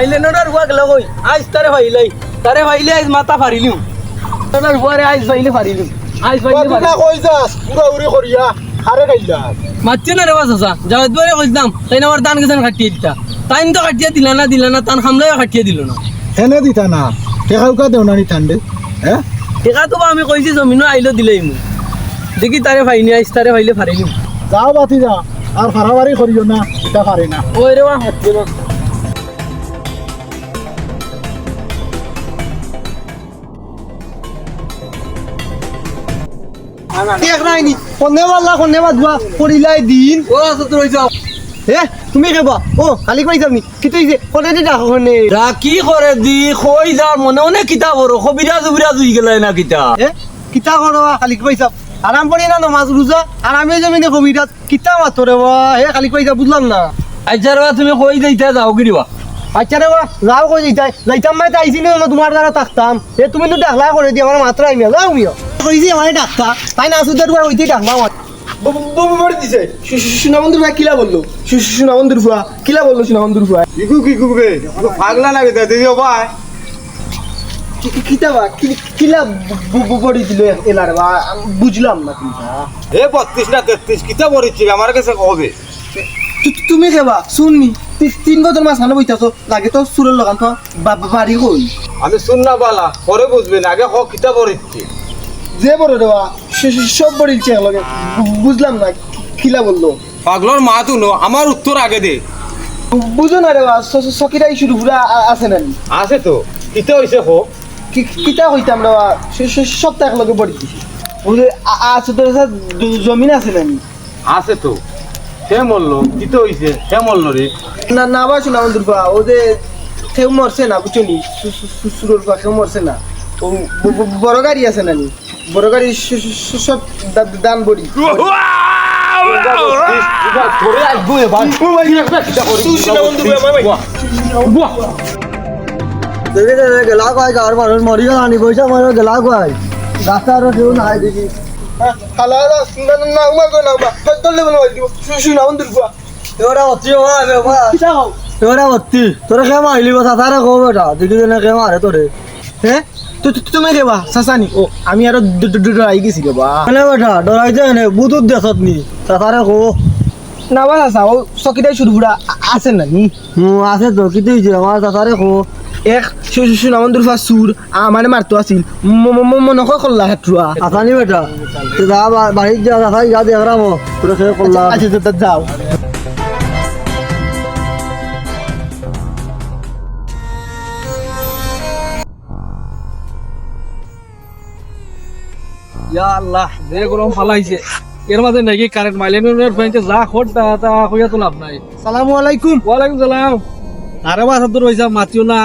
আইলে নডার হুয়া আজ তারে ভাইলাই তারে ভাইলে আজ মাথা ফারিলিম নডার হুয়ারে আজ ভাইলে ফারিলিম আজ ভাইলে ফারিলিম কই যাস পুরা উড়ি করিয়া হারে গাইলা মারছে না রে বাস আসা যাওয়াত বারে কইতাম তাই না আমার দান গেছেন কাটিয়ে দিতা। তাই তো কাটিয়ে দিলা না দিলা না তান খামলাইও কাটিয়ে দিল না। হেনে দিতা না। টেকা দেও না নি ঠান্ডে হ্যাঁ টেকা তো আমি কইছি জমিনও আইলো দিলেই মু দেখি তারে ভাইনি আইস তারে ভাইলে ফারিলিম যাও বাতি যা আর ফারাবারি করিও না এটা পারে না। ওই রে তুমি কেবা ও খালি পাইছাম নি কি তুইছে কোনে দি ডাকো কোনে। রাখি করে দি কই যা মনে মনে কিতাব বড় কবিরাজ উবিরাজ হই গেলাই না কিতা হে কিতা করো খালি পাইছাম আরাম পড়ি না নমাজ রুজা আরামে জমিনে কবিরাত কিতা মাতো রে বা হে খালি পাইছা বুঝলাম না। আচ্ছা রে তুমি কই যাইতা যাও গিরিবা আচ্ছা রে বা যাও কই যাইতাই যাইতাম মানে তাইছি নি তোমার দ্বারা থাকতাম এ তুমি তো ডাকলা করে দি আমার মাত্র আইমিয়া যাও মিয়া কইছি মানে ডাকতা তাই না আসুদের হইতে ডাকবা আমার ববু মরে দিছে। সুনামন্দুর ভাই কিলা বলল? সুনামন্দুর ফুয়া কিলা বলল সুনামন্দুর ফুয়া ইকু কি কুবে পাগলা লাগে দে দিও ভাই কিলা বড়ি দিল এলার বা? বুঝলাম না কিতা এ বত্রিশ না তেত্রিশ কিতা বলেছি আমার কাছে হবে তুমি কেবা শুননি তি- তিন বছর মাস হানো বইতাছো লাগে তো সুরের লগান তো বা- বা- বাড়ি কই আমি শুন না বালা পরে বুঝবেন আগে হ কিতা যে বড় দেওয়া সব লগে। বুঝলাম না কিলা বলল? পাগলর মা তু নো আমার উত্তর আগে দে। বুঝো না রে সকিরাই শুরু আছে না আছে তো কিতা হইছে হো? কি- কিতা হইতাম রে সপ্তাহ লগে বড়ি দিছি বুঝে আছে তোর জমিন আছে না নি? আছে তো। সে মরলো কিতা হইছে সে মরলো রে। না না বা শোনা বন্ধুর বা ও যে কেউ মরছে না বুঝছ নি? সু- সু- সু- বা কেউ মরছে না। ও বড় গাড়ি আছে নানি বড় গাড়ি স- স- স- সব দান বড়ি ধরে আসব এবার। গেলা কয় গাঁর মানুষ মরি গেল আনি পয়সা মারো গেলা কয় গাছটা আরও কেউ নাই দেখি বা হয় কে বেটা তোরে হ্যাঁ তুমি কেবা সাসানি ও আমি আরও ডরাই গেছি কেবা মানে বেটা ডরাইতে নে বুতুত দেশত নি তারে কো না বা সাসা ও সকিটাই শুরু আছে আছে তো কি তুই আমার তারে কো এক শুনা বন্ধুর ফা সুর আমারে মারতো আছিল মনে কয় কল্লা হেট্রুয়া আসানি বেটা যা বাড়ির যা তাই যা দেখরাম তোরা সে করলাম আচ্ছা যাও ইয়া আল্লাহ যে গরম ফালাইছে এর মাঝে নাকি কারেন্ট মাইলেনের ফ্রেন্ডে যা খোট তা তা কইয়া তো লাভ নাই সালামু আলাইকুম ওয়ালাইকুম সালাম আরে বা সাদুর হইছা মাতিও না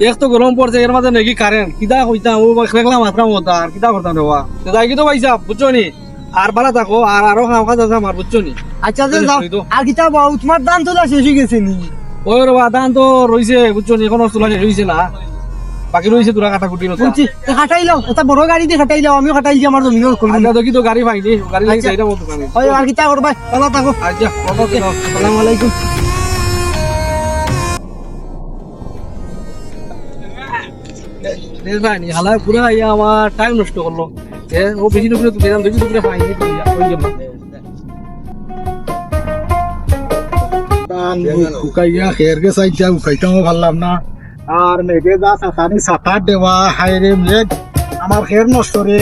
এক তো গরম পড়ছে এর মাঝে নাকি কারেন্ট কিদা কইতা ও খেকলা মাত্রা মতো আর কিদা করতাম রে তো যাই তো পাইছা বুঝছ নি? আর বালা থাকো আর আরও খাওয়া কাজ আছে আমার বুঝছ নি? আচ্ছা। আর কিতা বাউ তোমার দান তোলা শেষ হয়ে গেছে নি? ওই রে বা দান তো রইছে বুঝছ নি? এখনও তোলা শেষ হইছে না বাকি রইছে তোরা কাটা কুটি বুঝছি কাটাই লাও এটা বড় গাড়ি দিয়ে কাটাই লাও আমিও কাটাই দিয়ে আমার জমিন করব আচ্ছা দেখি তো গাড়ি পাইনি গাড়ি লাগি। যাইটা মতো পানি আর কিতা করবা ভালো থাকো। আচ্ছা কত দিন আসসালামু আলাইকুম। দেখায়নি হালায় পুরা ইয়া আমার টাইম নষ্ট করল। ও বেশি দুপুরে তুলে বেশি দুপুরে পাইনি ওই জন্য। উকাইয়া না। আর মেঘে যা সাতানি সাতার দেওয়া হাইরে মেঘ আমার খের নষ্ট রে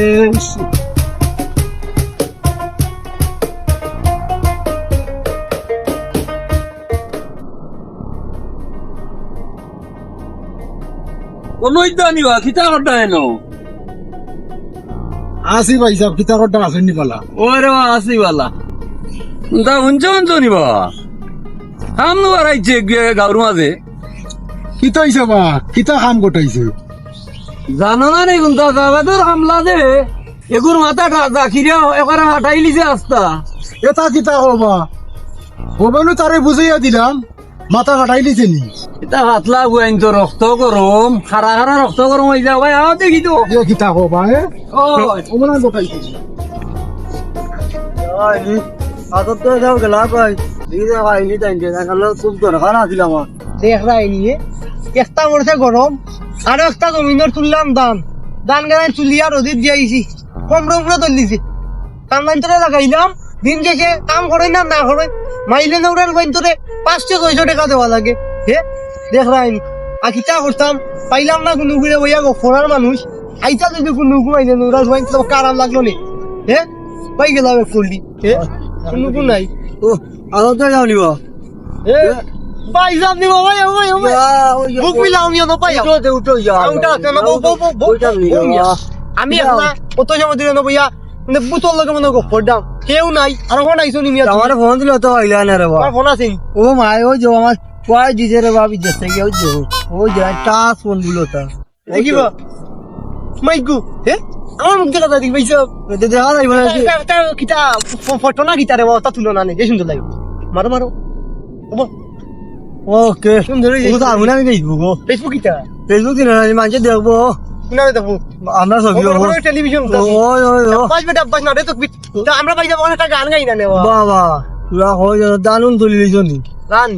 কোনোই তো আনিবা কিতা করতে এনো আসি ভাই সব কিতা করতে বলা ওরে আসি নি মাঝে কিতা হইছে বা? কিতা কাম গোটাইছে জানো না রে কোনটা? কাগজের হামলা দে এগুর মাথা আস্তা এটা কিতা হবা তারে বুঝাইয়া দিলাম। মাথা কাটাই লিছে নি। এটা হাতলা গুয়াইন তো রক্ত গরম খারা খারা রক্ত গরম হয়ে যাও। ভাই আও দেখি তো এ কিতা হবা এ ওই ওমনা গোটাইছে আদর তো যাও গেলা কই দিদে খাইনি তাই দেখাল খুব দরকার আছিল আমার দেখ রাই নিয়ে একটা মরছে গরম আর একটা জমিনের তুললাম দান দান গাড়াই চুলিয়া রোদিত দিয়েছি কম রম করে তুলিছি। কাম বাইন্তরে লাগাইলাম দিন শেষে কাম করে না না করে মাইলে নৌরার বাইন্তরে পাঁচশো ছয়শো টাকা দেওয়া লাগে হে দেখ রাই নি আর করতাম পাইলাম না কোনো ঘুরে বইয়া ফোনার মানুষ আইতা যদি কোনো ঘুমাইলে নৌরার বাইন তো কারাম লাগল নি হে পাই গেলাম এক ফুলটি হে কোনো কোন নাই ও আদর তো যাও নিব হে পাই যাম নি বাবা ওই ওই বুক মিলাও মিয়া না পাই উঠো উঠো যা উঠা, উঠা, না, বউ, বউ, বউ, বউ। আমি একটা কত সময় দিলে না বইয়া মানে বুতল লগে মনে গপ্পর দাম। কেউ নাই আর ফোন আইছো নি মিয়া আমার ফোন দিল তো আইলা না রে আমার ফোন আছে ও মাই ও যে আমার কয় দিছে রে বাবি যেতে গিয়ে ও যে ও যে টাস ফোন দিল তা মাইকু হে? আমার মুখ দেখা দেখা যাইব না কিটা ফটো না কিটা রে তা তুলো না নে যে সুন্দর লাগে। মারো মারো। ওবো ওকে। সুন্দর ও তো আমি না ফেসবুক কিটা ফেসবুক দিন মানুষ দেখব। না দেখো আমরা ছবি হব টেলিভিশন ওই ওই ও বেটা পাঁচ না রে তো আমরা পাই যাব একটা গান গাই না নেওয়া। বাবা তোরা দানুন তুলি দিছ নি। রান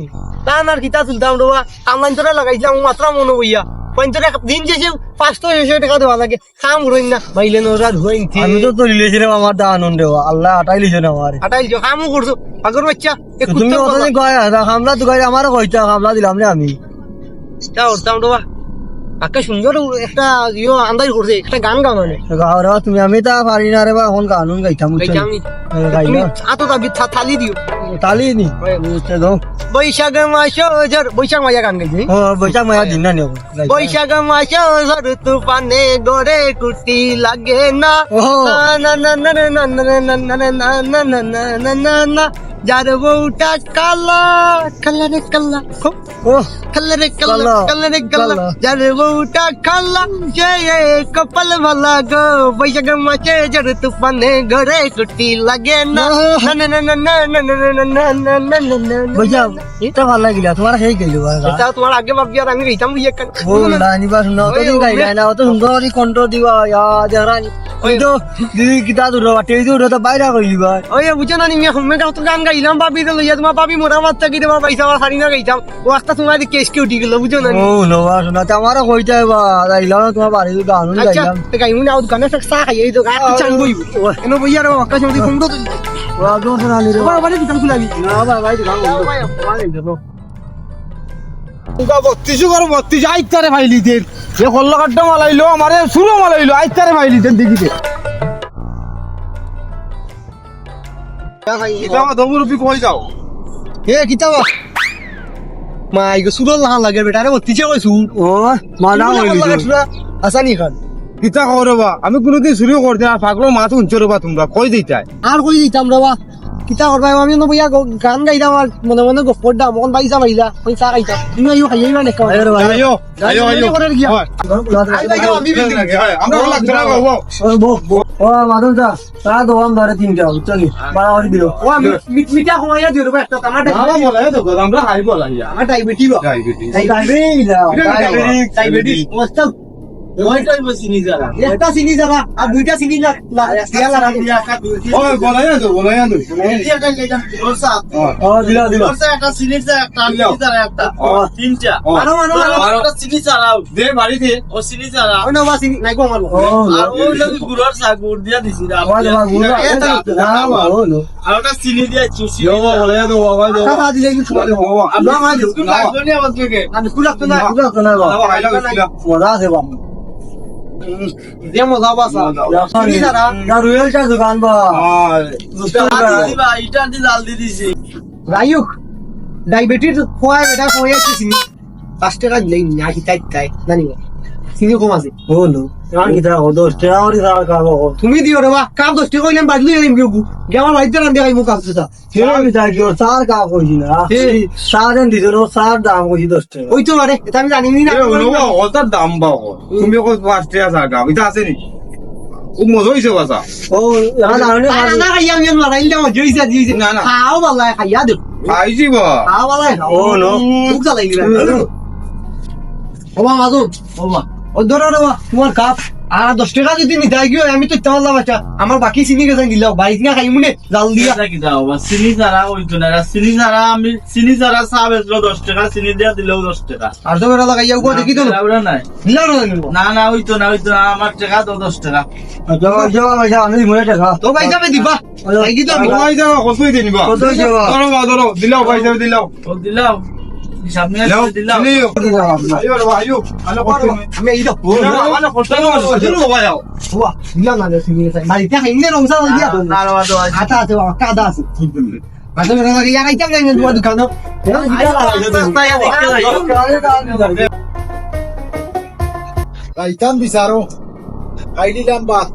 তান আর কিতা তুলতাম রোবা কামলাইন তোরা লাগাইছিলাম মাত্র মনে দিন শেষে পাঁচশো ছয়শো টাকা দেওয়া লাগে। কাম রইন না। বাইলে নোরা ধুইন আমি তো তুলি লিয়েছিলাম আমার দানুন দেওয়া আল্লাহ আটাই লিছ না আমার আটাইল যে কামও করছ। আগর বাচ্চা এ তুমি কথা দিন কয় হামলা তো কয় আমারও কইতা হামলা দিলাম না আমি। তা উঠতাম রোবা আকা সুন্দর একটা ইয়ে আন্দাজ করছে একটা গান গাও মানে গাওয়ার তুমি আমি তা পারি না রে বা এখন কানুন গাইতাম গাইতাম আতো দাবি থালি দিও তালি নি বুঝতে দাও বৈশাখ মাস ঝড় বৈশাখ মায়া গান গাইছি ও বৈশাখ মায়া দিন না বৈশাখ মাস ঝড় তুফানে গড়ে কুটি লাগে না না না না না না না না না না না না না না যার বউটা কালা কালারে কালা ও কালারে কালা কালা, কালারে কালা কালা। যার বউটা কালা যে কপাল ভালা গো বৈশাখ মাসে যার তুফানে ঘরে কুটি লাগে না না না না না না না না না না না না না না বৈশাখ এটা ভালো লাগিলা তোমার সেই গেলো এটা তোমার আগে ভাবি আর আমি গাইতাম বুঝি একটা ও নানিবা শুনো তো দিন গাইলা না অত সুন্দর কণ্ঠ দিবা ইয়া দেখানি ওই তো দিদি কিতা দূর বাটে দূর তো বাইরে কইলি ভাই ওই বুঝছ না নিমিয়া হোমে গাও তো গান গাইলাম বাবি তো লইয়া তোমার বাবি মোরা বাচ্চা কি তোমার পয়সা আমার হারি না গাইতাম। ও একটা তোমার কেস কে উঠি গেল বুঝছ না? ও নবা শোনা তো আমারও কইতে বা গাইলা না তোমার বাড়ি আচ্ছা গাইলাম তো গাইমু না দোকানে সব চা খাই এই তো গা চাং বই এনো বইয়া রে আকাশ মধ্যে ফোন তো ও শোনা নি রে বাড়ি দোকান খুলাবি। না ভাই ভাই গান বত্রিশ করে বত্রিশ আইতারে ভাইলি দেন এ কল্লা কাঠটা মালাইলো আমারে সুরো মালাইলো আইতারে ভাইলি দেন দেখিতে দমুরুপি কই যাও? এ কিতাবা মাই গো সুরল না লাগে বেটা রে তিছে কই সুর ও মানা হইলি আসানি আচ্ছা, খান? কিতা করবা আমি কোনোদিন চুরিও করতে না পাগল মাথা উঞ্চ রবা তোমরা। কই দিতাই। আর কই দিতাম রবা কিতা করবা আমি ন বইয়া গান গাইতাম আর মনে মনে গপ্পর দাম মন বাইসা বাইলা চা খাইতাম তুমি আইও খাইয়া না আরে রে ভাই আইও আইও আইও করে গিয়া হয়। আমি বিল হয়, আমরা না বাবু ও বো ও মাদন দা তা দোয়াম ধরে তিনটা চলি বাড়াবাড়ি দিল ও আমি মিঠা খমাইয়া দিও রে একটা আমার আমরা বলাই তো আমরা হাই বলাই আমার ডায়াবেটিস ডায়াবেটিস ডায়াবেটিস ডায়াবেটিস অবস্থা ওইটাই বসি নিজারা একটা চিনি যাবা আর দুইটা চিনি লাগ দিয়ালা রাখি ওই বলায়া তো বলায়া নই এটা এটা ওরসা ও দিলা দিলা ওরসা একটা চিনি চা একটা নিজারা একটা তিনটা। আরও আরও আরও। একটা চিনি চালাও দে বাড়িতে ও চিনি চালা ওই না বাসি নাই গো আমার আর ও যদি গুড়ার চা গুড় দিয়া দিছি না আমার গুড় না মারো নো আর ওটা চিনি দিয়া চুষি ও বলায়া তো বাবা। দাও টাকা দিলে কি তোমারে হওয়া আমরা মানে স্কুল লাগতো না আজকে আমি স্কুল লাগতো না স্কুল লাগতো না বাবা। হাইলা মজা আছে বাবা। দোকান বা ইটা দি জাল দি ডায়াবেটিস খোয়া এটা খোয়া আছে চিনি পাঁচ টাকা দিলে না হিতাই তাই জানি চিনি কম আছে হলো নো তার কাবো তুমি দিও রে বা কাম দশটি কইলাম বাজলি দিম কেউ আমার বাড়িতে রান্ধে খাই মুখ কাপছে তা আমি তাই কি সার কা কইছি না। সার দেন দিছো নো সার দাম কইছি দশ টাকা। ওই তো আরে এটা আমি জানি না। ওটার দাম বাও। তুমি কই পাঁচ টাকা জায়গা এটা আছে নি? খুব মজা হইছে বাসা ও না না না না খাইয়া আমি লড়াই দাও জইছে দিছে না, না। খাও বালা খাইয়া দে খাইছি বা। খাও বালা ও, no. মুখ জ্বালাই দিবা ও মা মাদু ও মা। ও ধরো তোমার কাপ আর দশ টাকা যদি নিতে গিয়ে আমি তো তোমার লাভ আছে আচ্ছা, আমার বাকি চিনি গেছে নিল বাড়ি চিনি খাই মুনে জাল দিয়া। কি যাও চিনি যারা ওই চিনি যারা আমি চিনি যারা চা বেচলো দশ টাকা চিনি দিয়া দিলেও দশ টাকা। আর তো বেড়া লাগাইয়া উপর দেখি তো। না না না ওই তো না ওই তো না আমার টাকা তো দশ টাকা। দিলাও দিলাও। দিলাও। কাদা আছে। দোকানে। রাইতাম বিচারো। খাই দিলাম বাত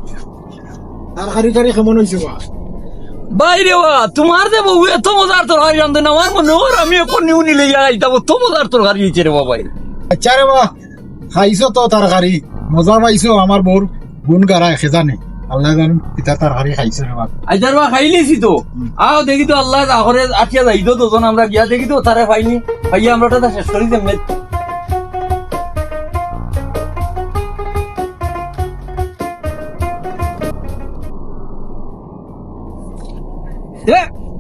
আর হারি টারি কেমন হয়েছে বা বাইরে বা তোমার যে বউ এত মজার তরকারি রান্ধে না? আমার মনে আমি এখন নিউ নিলে যাইতাম তো মজার তরকারি হয়েছে রে বাবাই। আচ্ছা রে বা খাইছো তো তরকারি মজা পাইছো আমার বোর গুণ গারায় খেজানে আল্লাহ জানুন পিতা তরকারি খাইছে রে বা আইজার বা খাইলেছি তো। আও দেখি তো আল্লাহ যাই তো দুজন আমরা গিয়া দেখি তো তারে পাইনি। পাইয়া আমরা শেষ করি দেব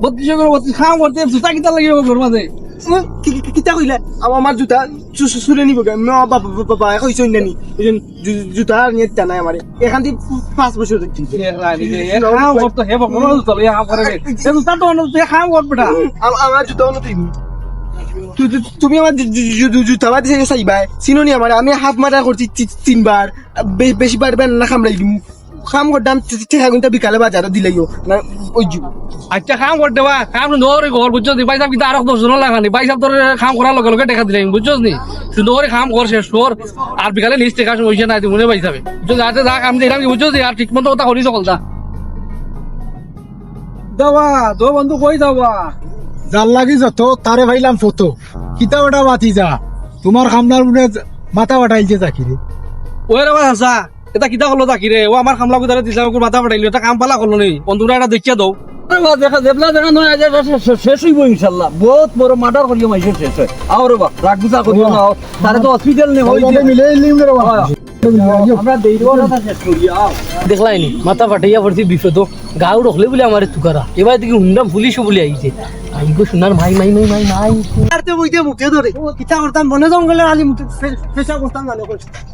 বত্রিশ করে বত্রিশ খাম করতে জুতা কিতা লাগিব ঘর মাঝে কিতা কইলা আমার আমার জুতা চুরে নিব বাবা বাবা কইছ নানি জুতা নিয়ে টানাই আমার এখান থেকে পাঁচ বছর দেখছি হে বকর জুতা লইয়া খাম করে এ জুতা তো তুই খাম কর বেটা। আমার জুতা অন্য তুমি তুমি আমার জুতা বাদ দিছে চাইবা। চিননি আমার আমি হাফ মারা করছি তিনবার বেশি বার না খামলাই দিম খাম করতাম ঠেকা গুনটা বিকালে বাজারত দিলাইও না ওই যাব আচ্ছা খাম করতে বা খাম ধরে ঘর বুঝছ নি? বাইসাব কিন্তু আরও দশ জন লাগানি বাইসাব তোর খাম করার লগে লগে দেখা দিলাম বুঝছ নি? সুন্দর করে খাম কর শেষ কর। আর বিকালে নিচ টেকা হইছে না মনে পাইসাবে বুঝছ যাতে যা কাম দিলাম বুঝছ আর ঠিক মতো কথা করি সকলটা। দাওয়া দো বন্ধু কই দাওয়া জাল লাগি যত তারে ভাইলাম ফটো। কিতা ওটা মাতি যা। তোমার খামনার মনে মাথা বাটাইছে চাকিরে ওই রে হাসা এটা কিতা করল তাকি রে? ও আমার খামলা গুদারে দিছিলাম ওকে মাথা পাঠাইলো এটা কাম পালা করল নি? বন্ধুরা এটা দেখিয়া দাও। দেখা দেবলা দেখা নয় আজ শেষ হইব ইনশাল্লাহ। বহুত বড় মার্ডার করিও মাইসে শেষ হয়। আও রে বা রাগ বুঝা করিও না তারে তো হসপিটাল নে হই মিলে নিম রে বাবা। আমরা দেই দেবো না শেষ করি আও দেখলাই নি মাথা ফাটাইয়া পড়ছি বিপদ। গাও রখলে বলে আমার তুকারা এবার দেখি হুন্ডাম পুলিশও বলে আইছে। আইগো সোনার ভাই মাই মাই মাই নাই আরতে বইতে মুখে ধরে। কিতা করতাম বনে জঙ্গলে আলি মুখে পেশা করতাম জানো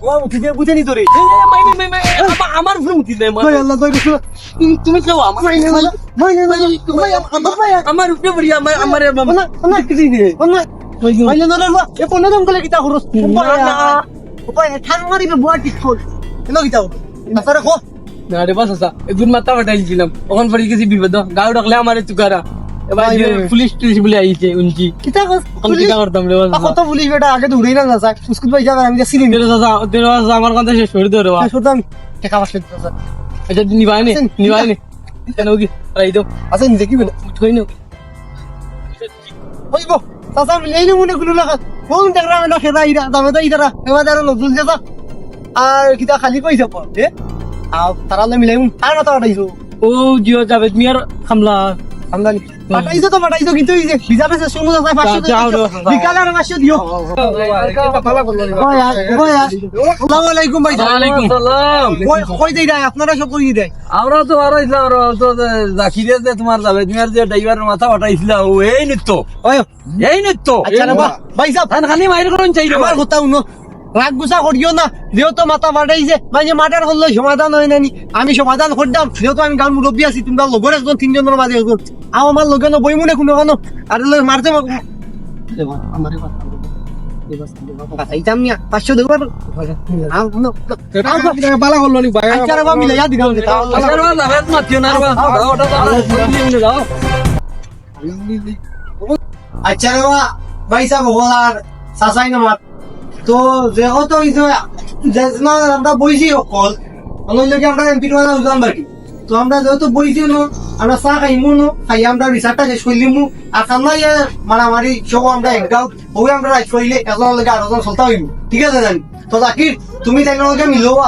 ও মুখে দিয়ে বুঝে নি ধরে মাই মাই মাই আমা- আমার উপরে মুতি দে ভাই আল্লাহ দই রসুল। তুমি তুমি কেউ আমার ভাই ভাই ভাই ভাই আমার আমার উপরে বড়ি আমার আমার ওনা কি দিয়ে। না না এ কোন জঙ্গলে কিতা করছ না। উপায় ঠান মারিবে বুয়া ঠিক কর এনো কিতা তাছাড়া কো। না রে বাস আসা এগুন মাথা ফাটাইছিলাম ওখান পড়ে গেছি বিপদ। গাও ডাকলে আমার তুকারা এবার। পুলিশ টুলিশ বলে আইছে উনকি। কিতা আমি কিতা করতাম রে বাস কত পুলিশ বেটা? আগে দৌড়েই না যায় উস্কুত ভাই যাবে আমি সিরিন তেরো চাচা তেরো চাচা আমার কাছে শেষ করে টাকা বাসলে দিতে আচ্ছা নিবাই নে নিবাই নে। কেন কি রাই দাও। আছে নিজে কি বলে? কই না। হইব চাচা মিলাই নি মনে কোনো লাগা কোন দেখরা না খেদা ইরা দামে দা ইরা এবার দাঁড়া নজুল যেটা আর কিতা খালি কই যাব দে আর তারালে মিলাই আর না তাড়াইছো ও জিও যাবে মিয়ার খামলা। খামলা আমদানি পাঠাইছো তো পাঠাইছো কিন্তু এই যে হিসাবে সে শুনো যায় পাঁচশো যা- যাও রে। বিকালে আর পাঁচশো দিও আসসালামু আলাইকুম ভাই। ওয়ালাইকুম সালাম কই কই দেই দেয় আপনারা সব কই দেয় আমরা তো আর ইসলাম তো জাকিরে যে তোমার যাবে তুমি আর যে ড্রাইভারের মাথা ফাটাইছিল ও এই নিত্য। ওই এই নিত্য। আচ্ছা বাহ ভাই সাহেব খালি মাইর করুন চাই আমার কথা শুনো। রাগ গুসা করিও না। যেহেতু মাথা ফাটাইছে মানে মাটার করলে সমাধান হয় নানি আমি সমাধান করতাম যেহেতু আমি গান মুরব্বী আছি তোমরা লগর একজন তিনজনের মাঝে একজন। আও আমার লগে ন বই মনে কোনো কোনো। আর মারতে পাঠাইতাম পাঁচশো দেবো পালা করল নি ভাই আচ্ছা রে মিলাইয়া দিলাম আচ্ছা না ভাই সাহেব সাসাই নামার তো যেহেতু আমরা বইছি অকল অনলৈকে আমরা এমপির মানে উজান বাকি? তো আমরা যেহেতু বইছি ন, আমরা চা খাইমু ন খাই আমরা রিসার্টটা শেষ করলিমু আর ইয়ে মারামারি সব আমরা একগাও ওই আমরা রাইট করিলে এজনের লগে আর এজন চলতা হইব ঠিক আছে জানি? তো জাকির তুমি তাই লগে মিলোয়া